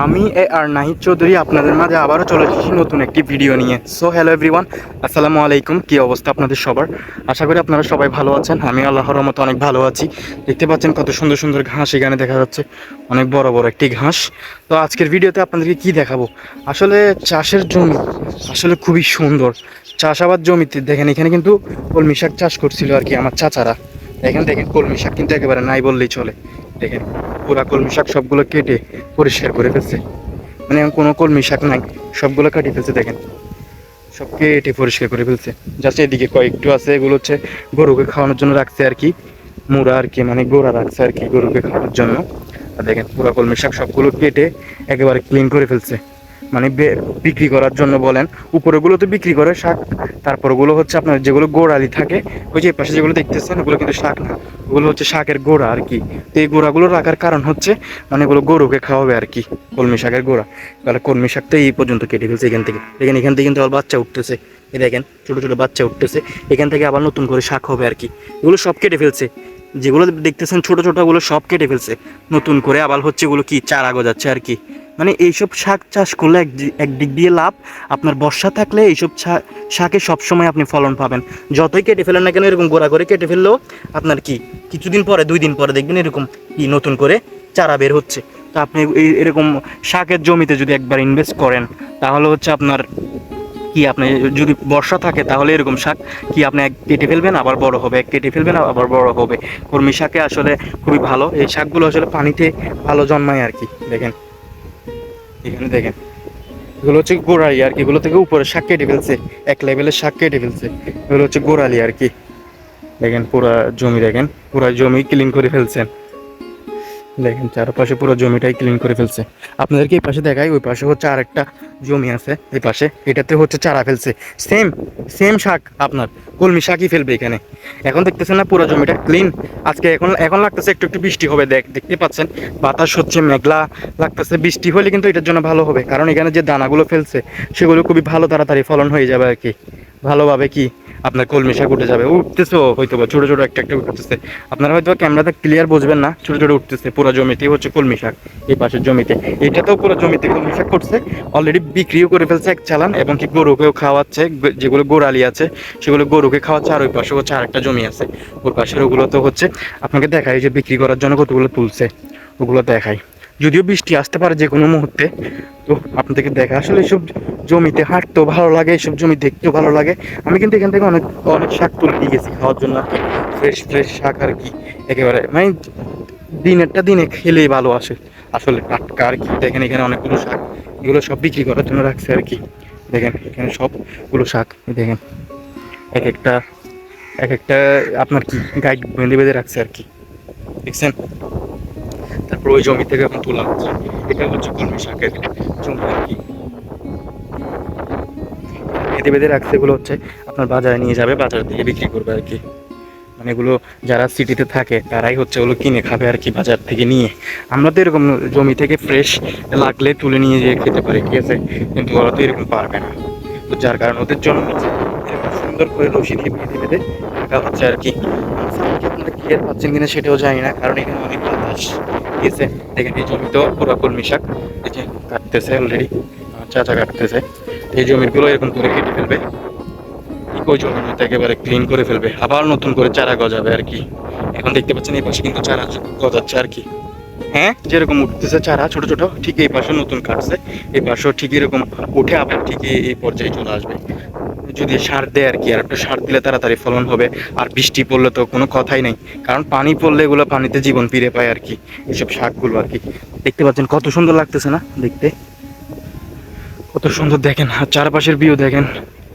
আমি এ আর নাহিদ চৌধুরী আপনাদের মাঝে আবারও চলে এসেছি নতুন একটি ভিডিও নিয়ে। সো হ্যালো এভরিওয়ান আসসালামু আলাইকুম। কী অবস্থা আপনাদের সবার? আশা করি আপনারা সবাই ভালো আছেন। আমি আল্লাহর মতো অনেক ভালো আছি। দেখতে পাচ্ছেন কত সুন্দর সুন্দর ঘাস এখানে দেখা যাচ্ছে। অনেক বড় বড় একটি ঘাস। তো আজকের ভিডিওতে আপনাদেরকে কি দেখাবো? আসলে চাষের জমি আসলে খুবই সুন্দর। চাষাবাদ জমিতে দেখেন, এখানে কিন্তু কলমি শাক চাষ করছিল আর কি আমার চাচারা। দেখেন দেখেন কলমি শাক কিন্তু একেবারে নাই বললেই চলে। দেখেন পুরা কলমি শাক সবগুলো কেটে পরিষ্কার করে ফেলছে। মানে কোনো কলমি শাক নাই, সবগুলো কাটিয়ে ফেলছে দেখেন। সব কেটে পরিষ্কার করে ফেলছে। জাস্ট এদিকে কয়েকটু আছে, এগুলো হচ্ছে গরুকে খাওয়ানোর জন্য রাখছে আর কি। মুড়া আর কি মানে গোড়া রাখছে আর কি গরুকে খাওয়ানোর জন্য। দেখেন পুরা কলমি শাক সবগুলো কেটে একেবারে ক্লিন করে ফেলছে। মানে বিক্রি করার জন্য বলেন। উপরেগুলো তো বিক্রি করে শাক তারপর ওগুলো হচ্ছে আপনার যেগুলো গোড়ালি থাকে, ওই যে পাশে যেগুলো দেখতেছেন, ওগুলো কিন্তু শাক না, ওগুলো হচ্ছে শাকের গোড়া আর কি। তো এই গোড়াগুলো রাখার কারণ হচ্ছে মানে এগুলো গরুকে খাওয়াবে আর কি, কলমি শাকের গোড়া। তাহলে কলমি শাক তো এই পর্যন্ত কেটে ফেলছে এখান থেকে। দেখেন, এখান থেকে কিন্তু আবার বাচ্চা উঠতেছে। এই দেখেন, ছোটো ছোটো বাচ্চা উঠতেছে। এখান থেকে আবার নতুন করে শাক হবে আর কি। এগুলো সব কেটে ফেলছে। যেগুলো দেখতেছেন ছোটো ছোটোগুলো সব কেটে ফেলছে। নতুন করে আবার হচ্ছে এগুলো কি, চারা গজাচ্ছে আর কি। মানে এইসব শাক চাষ করলে এক একদিক দিয়ে লাভ, আপনার বর্ষা থাকলে এইসব শাকে সবসময় আপনি ফলন পাবেন। যতই কেটে ফেলেন না কেন, এরকম গোড়া করে কেটে ফেললেও আপনার কি, কিছুদিন পরে, দুই দিন পরে দেখবেন এরকম কি নতুন করে চারা বের হচ্ছে। তো আপনি এই এরকম শাকের জমিতে যদি একবার ইনভেস্ট করেন, তাহলে হচ্ছে আপনার কি, আপনি যদি বর্ষা থাকে, তাহলে এরকম শাক কি আপনি এক কেটে ফেলবেন, আবার বড় হবে, এক কেটে ফেলবেন, আবার বড় হবে। কর্মী শাকে আসলে খুবই ভালো। এই শাকগুলো আসলে পানিতে ভালো জন্মায় আর কি, দেখেন। এখানে দেখেন। এগুলো হচ্ছে গোড়ালি আর কি। এগুলো থেকে উপরে শাক কেটে ফেলছে। এক লেভেলের শাক কেটে ফেলছে। এগুলো হচ্ছে গোড়ালি আর কি। দেখেন পুরা জমি দেখেন। পুরা জমি ক্লিন করে ফেলছেন। দেখেন, চারপাশে পুরো জমিটাই ক্লিন করে ফেলছে। আপনাদেরকে এই পাশে দেখাই, ওই পাশে হচ্ছে আরেকটা জমি আছে। এই পাশে, এটাতে হচ্ছে চারা ফেলছে। সেম সেম শাক আপনার, কলমি শাকই ফেলবে এখানে। এখন দেখতেছেন না, পুরো জমিটা ক্লিন আজকে এখন এখন লাগতেছে একটু একটু বৃষ্টি হবে, দেখ, দেখতে পাচ্ছেন। বাতাস হচ্ছে, মেঘলা লাগতেছে। বৃষ্টি হলে কিন্তু এটার জন্য ভালো হবে। কারণ এখানে যে দানাগুলো ফেলছে, সেগুলো খুবই ভালো তাড়াতাড়ি ফলন হয়ে যাবে আর কি। ভালোভাবে কি আপনার কলমি শাক উঠে যাবে। উঠতেছে হয়তো বা ছোটো ছোটো একটা একটা উঠতেছে। আপনারা হয়তো ক্যামেরাতে ক্লিয়ার বুঝবেন না, ছোটো ছোটো উঠতেছে পুরো জমিতেই হচ্ছে কলমি শাক এই পাশের জমিতে। এটাতেও পুরো জমিতে কলমি শাক করছে অলরেডি বিক্রিও করে ফেলছে এক চালান এবং কি গরুকেও খাওয়াচ্ছে যেগুলো গোড়ালি আছে, সেগুলো গরুকে খাওয়াচ্ছে আর ওই পাশে হচ্ছে আরেকটা জমি আছে। ওর পাশের ওগুলো তো হচ্ছে, আপনাকে দেখায় যে বিক্রি করার জন্য কতগুলো তুলছে, ওগুলো দেখায় যদিও বৃষ্টি আসতে পারে যে কোনো মুহূর্তে, তো আপনাদেরকে দেখা। আসলে এইসব জমিতে হাঁটতেও ভালো লাগে, এইসব জমি দেখতেও ভালো লাগে। আমি কিন্তু এখান থেকে অনেক অনেক শাক তুলে নিয়ে গেছি খাওয়ার জন্য। ফ্রেশ ফ্রেশ শাক আর কি, একেবারে। মানে দিনেরটা দিনে খেলেই ভালো আসে। আসলে টাটকা আর কি, দেখেন এখানে অনেকগুলো শাক, এগুলো সব বিক্রি করার জন্য রাখছে আর কি। দেখেন, এখানে সবগুলো শাক, দেখেন। এক একটা এক একটা আপনার কি গাইড বেঁধে বেঁধে রাখছে আর কি। দেখছেন? তারপর ওই জমি থেকে এখন তোলা হচ্ছে। এটা হচ্ছে কলমি শাকের জমি আর কি। বেঁধে বেঁধে রাখছে এগুলো হচ্ছে আপনার বাজারে নিয়ে যাবে, বাজার থেকে বিক্রি করবে আর কি। মানে এগুলো যারা সিটিতে থাকে, তারাই হচ্ছে ওগুলো কিনে খাবে আর কি বাজার থেকে নিয়ে। আমরা তো এরকম জমি থেকে ফ্রেশ লাগলে তুলে নিয়ে যেয়ে খেতে পারি, ঠিক আছে? কিন্তু ওরা তো এরকম পারবে না। তো যার কারণে ওদের জন্য এরকম সুন্দর করে রশি দিয়ে বেঁধে বেঁধে রাখা হচ্ছে আর কি। আপনারা ক্লিয়ার পাচ্ছেন কিনা সেটাও জানি না, কারণ এখানে অনেক বাতাস। আছে দেখেন এই জমিতেও পুরো কলমি শাক যে কাটতেছে অলরেডি চাচা কাটতেছে। এই জমিগুলো এরকম করে কেটে ফেলবে। ওই জমির মতো একেবারে ক্লিন করে ফেলবে। আবার নতুন করে চারা গজাবে আর কি। এখন দেখতে পাচ্ছেন এই পাশে কিন্তু চারা গজাচ্ছে আর কি। হ্যাঁ? যেরকম উঠতেছে চারা ছোট ছোট, ঠিক এই পাশে নতুন কাটছে। এই পাশেও ঠিক এরকম উঠে আবার ঠিক এই পর্যায়ে চলে আসবে। যদি সার দেয় আর কি, আর একটা সার দিলে তাড়াতাড়ি ফলন হবে। আর বৃষ্টি পড়লে তো কোনো কথাই নেই। কারণ পানি পড়লে এগুলো পানিতে জীবন ফিরে পায় আর কি এইসব শাকগুলো আর কি। দেখতে পাচ্ছেন কত সুন্দর লাগতেছে না দেখতে? কত সুন্দর দেখেন, আর চারপাশের ভিউ দেখেন।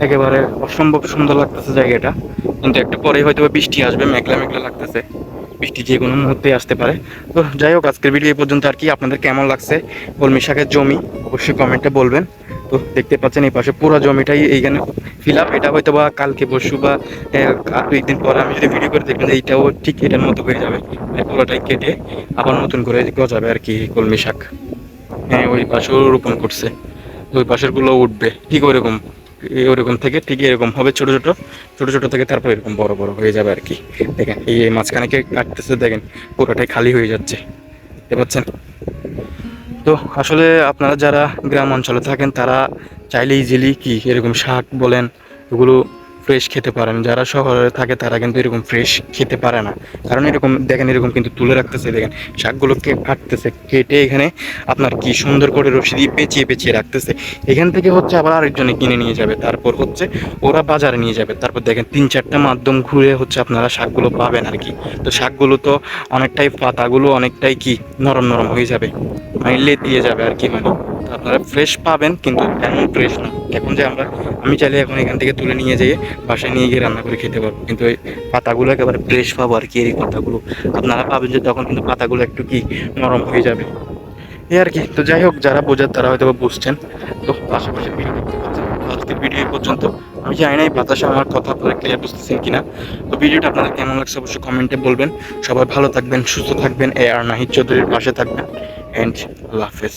একেবারে অসম্ভব সুন্দর লাগতেছে জায়গাটা। কিন্তু একটু পরে হয়তো বৃষ্টি আসবে, মেঘলা মেঘলা লাগতেছে। বৃষ্টি যে কোনো মুহূর্তে আসতে পারে। তো যাই হোক, আজকের ভিডিও এই পর্যন্ত আর কি। আপনাদের কেমন লাগছে? কলমি শাকের জমি, অবশ্যই কমেন্টে বলবেন। তো দেখতে পাচ্ছেন এই পাশে পুরো জমিটাই এইখানে ফিল আপ এটা হয়তো বা কালকে, পরশু বা আর দুই দিন পরে আমি যদি ভিডিও করে দেখবেন এইটাও ঠিক এটার মতো হয়ে যাবে। মানে পুরোটাই কেটে আবার নতুন করে গজাবে আর কি কলমি শাক। হ্যাঁ ওই পাশেও রোপণ করছে। ওই পাশেরগুলো উঠবে। ঠিক ওইরকম এই ওরকম থেকে ঠিক এরকম হবে ছোট ছোট। ছোট ছোট থেকে তারপর এরকম বড় বড় হয়ে যাবে আর কি। দেখেন, এই মাঝখানে কাটতেছে দেখেন, পুরোটাই খালি হয়ে যাচ্ছে। দেখতে পাচ্ছেন? তো আসলে আপনারা যারা গ্রাম অঞ্চলে থাকেন, তারা চাইলে ইজিলি কি এরকম শাক বলেন, এগুলো ফ্রেশ খেতে পারেন। যারা শহরে থাকে, তারা কিন্তু এরকম ফ্রেশ খেতে পারে না। কারণ এরকম, দেখেন এরকম কিন্তু তুলে রাখতেছে, দেখেন, শাকগুলোকে কাটতেছে কেটে এখানে আপনার কি সুন্দর করে রশি দিয়ে পেঁচিয়ে পেঁচিয়ে রাখতেছে। এখান থেকে হচ্ছে আবার আরেকজনে কিনে নিয়ে যাবে। তারপর হচ্ছে ওরা বাজারে নিয়ে যাবে। তারপর দেখেন, তিন চারটা মাধ্যম ঘুরে হচ্ছে আপনারা শাকগুলো পাবেন আর কি। তো শাকগুলো তো অনেকটাই পাতাগুলো অনেকটাই কি নরম নরম হয়ে যাবে মানে লেতিয়ে যাবে আর কি মানে। আপনারা ফ্রেশ পাবেন, কিন্তু তেমন ফ্রেশ না। এখন যে আমরা আমি চাইলে এখন এখান থেকে তুলে নিয়ে যেয়ে বাসায় নিয়ে গিয়ে রান্না করে খেতে পারব। কিন্তু এই পাতাগুলো একেবারে ফ্রেশ পাবো আর কি, এই পাতাগুলো। আপনারা পাবেন যে তখন কিন্তু পাতাগুলো একটু কি নরম হয়ে যাবে। এই আর কি, তো যাই হোক, যারা বোঝার তারা হয়তো বুঝছেন। তো আশেপাশে ভিডিও আজকের ভিডিও পর্যন্ত। আমি জানি না এই বাতাসে আমার কথা আপনারা ক্লিয়ার বুঝতেছেন কিনা। তো ভিডিওটা আপনাদের কেমন লাগছে অবশ্যই কমেন্টে বলবেন। সবাই ভালো থাকবেন, সুস্থ থাকবেন, এ আর নাহিদ চৌধুরীর পাশে থাকবেন। অ্যান্ড আল্লাহ হাফেজ।